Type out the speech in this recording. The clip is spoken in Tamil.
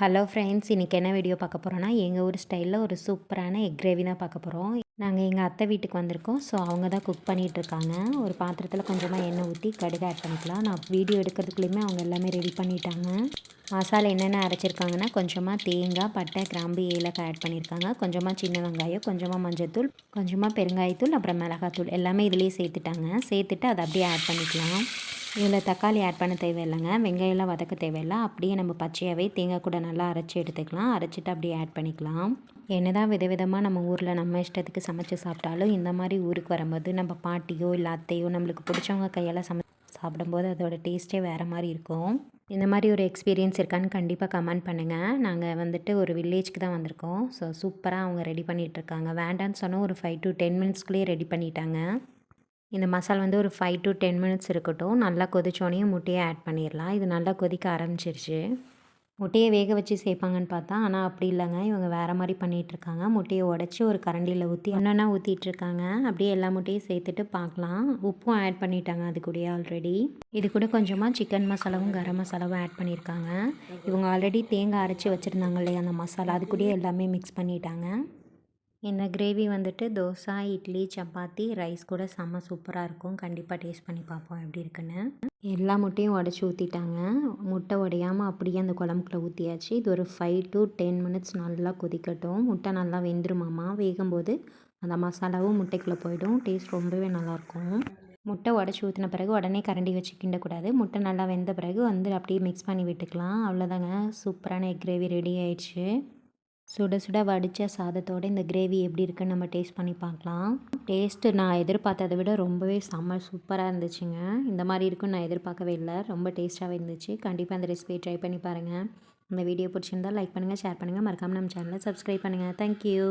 ஹலோ ஃப்ரெண்ட்ஸ் இன்றைக்கி என்ன வீடியோ பார்க்க போகிறோன்னா எங்கள் ஊர் ஸ்டைலில் ஒரு சூப்பரான எக் கிரேவி தான் பார்க்க போகிறோம் நாங்கள் எங்கள் அத்தை வீட்டுக்கு வந்திருக்கோம். ஸோ அவங்க தான் குக் பண்ணிகிட்ருக்காங்க ஒரு பாத்திரத்தில் கொஞ்சமாக எண்ணெய் ஊற்றி கடுகு ஆட் பண்ணிக்கலாம். நான் வீடியோ எடுக்கிறதுக்குள்ளேயுமே அவங்க எல்லாமே ரெடி பண்ணிட்டாங்க. மசாலா என்னென்ன அரைச்சிருக்காங்கன்னா கொஞ்சமாக தேங்காய் பட்டை கிராம்பு ஏலக்காய் ஆட் பண்ணியிருக்காங்க கொஞ்சமாக சின்ன வெங்காயம் கொஞ்சமாக மஞ்சள்தூள் கொஞ்சமாக பெருங்காயத்தூள் அப்புறம் மிளகாத்தூள் எல்லாமே இதுலேயே சேர்த்துட்டாங்க. சேர்த்துட்டு அதை அப்படியே ஆட் பண்ணிக்கலாம். இதில் தக்காளி ஆட் பண்ண தேவையில்லைங்க. வெங்காயம்லாம் வதக்க தேவையில்லை. அப்படியே நம்ம பச்சையாகவே தேங்காய் கூட நல்லா அரைச்சி எடுத்துக்கலாம். அரைச்சிட்டு அப்படியே ஆட் பண்ணிக்கலாம். என்ன தான் விதவிதமாக நம்ம ஊரில் நம்ம இஷ்டத்துக்கு சமைச்சு சாப்பிட்டாலும் இந்த மாதிரி ஊருக்கு வரும்போது நம்ம பாட்டியோ இல்லை அத்தையோ நம்மளுக்கு பிடிச்சவங்க கையால் சமை சாப்பிடும்போது அதோட டேஸ்ட்டே வேறு மாதிரி இருக்கும். இந்த மாதிரி ஒரு எக்ஸ்பீரியன்ஸ் இருக்கான்னு கண்டிப்பாக கமெண்ட் பண்ணுங்கள் நாங்கள் வந்துட்டு ஒரு வில்லேஜ்க்கு தான் வந்திருக்கோம். ஸோ சூப்பராக அவங்க ரெடி பண்ணிகிட்ருக்காங்க வேண்டான்னு சொன்னால் ஒரு ஃபைவ் டு டென் மினிட்ஸ்க்குள்ளேயே ரெடி பண்ணிட்டாங்க. இந்த மசாலா வந்து ஒரு ஃபைவ் டு டென் மினிட்ஸ் இருக்கட்டும். நல்லா கொதிச்சோடனே முட்டையை ஆட் பண்ணிடலாம் இது நல்லா கொதிக்க ஆரம்பிச்சிருச்சு. முட்டையை வேக வச்சு சேர்ப்பாங்கன்னு பார்த்தா ஆனால் அப்படி இல்லைங்க. இவங்க வேறு மாதிரி பண்ணிகிட்ருக்காங்க முட்டையை உடச்சி ஒரு கரண்டியில் ஊற்றி ஒன்றா ஊற்றிட்டுருக்காங்க அப்படியே எல்லா முட்டையும் சேர்த்துட்டு பார்க்கலாம். உப்பும் ஆட் பண்ணிட்டாங்க அது கூட ஆல்ரெடி இது கூட கொஞ்சமாக சிக்கன் மசாலாவும் கரம் மசாலாவும் ஆட் பண்ணியிருக்காங்க இவங்க ஆல்ரெடி தேங்காய் அரைச்சி வச்சுருந்தாங்க இல்லையா அந்த மசாலா. அது கூடயே எல்லாமே மிக்ஸ் பண்ணிட்டாங்க. இந்த கிரேவி வந்துட்டு தோசை இட்லி சப்பாத்தி ரைஸ் கூட செம்ம சூப்பராக இருக்கும். கண்டிப்பாக டேஸ்ட் பண்ணி பார்ப்போம் எப்படி இருக்குன்னு. எல்லா முட்டையும் உடச்சி ஊற்றிட்டாங்க முட்டை உடையாமல் அப்படியே அந்த குழம்புக்குள்ள ஊற்றியாச்சு இது ஒரு ஃபைவ் டு டென் மினிட்ஸ் நல்லா கொதிக்கட்டும். முட்டை நல்லா வெந்துருமாம்மா. வேகும்போது அந்த மசாலாவும் முட்டைக்குள்ளே போயிடும். டேஸ்ட் ரொம்பவே நல்லாயிருக்கும். முட்டை உடச்சி ஊற்றின பிறகு உடனே கரண்டி வச்சு கிண்டக்கூடாது. முட்டை நல்லா வெந்த பிறகு வந்து அப்படியே மிக்ஸ் பண்ணி விட்டுக்கலாம். அவ்வளோதாங்க சூப்பரான எக் கிரேவி ரெடி ஆயிடுச்சு. சுட சுட வடித்த சாதத்தோடு இந்த கிரேவி எப்படி இருக்குன்னு நம்ம டேஸ்ட் பண்ணி பார்க்கலாம். டேஸ்ட்டு நான் எதிர்பார்த்ததை விட ரொம்பவே செம்ம சூப்பராக இருந்துச்சுங்க. இந்த மாதிரி இருக்குன்னு நான் எதிர்பார்க்கவே இல்லை. ரொம்ப டேஸ்ட்டாகவே இருந்துச்சு. கண்டிப்பாக அந்த ரெசிபியை ட்ரை பண்ணி பாருங்கள் இந்த வீடியோ பிடிச்சிருந்தால் லைக் பண்ணுங்கள் ஷேர் பண்ணுங்கள் மறக்காமல் நம்ம சேனலை சப்ஸ்கிரைப் பண்ணுங்கள் தேங்க்யூ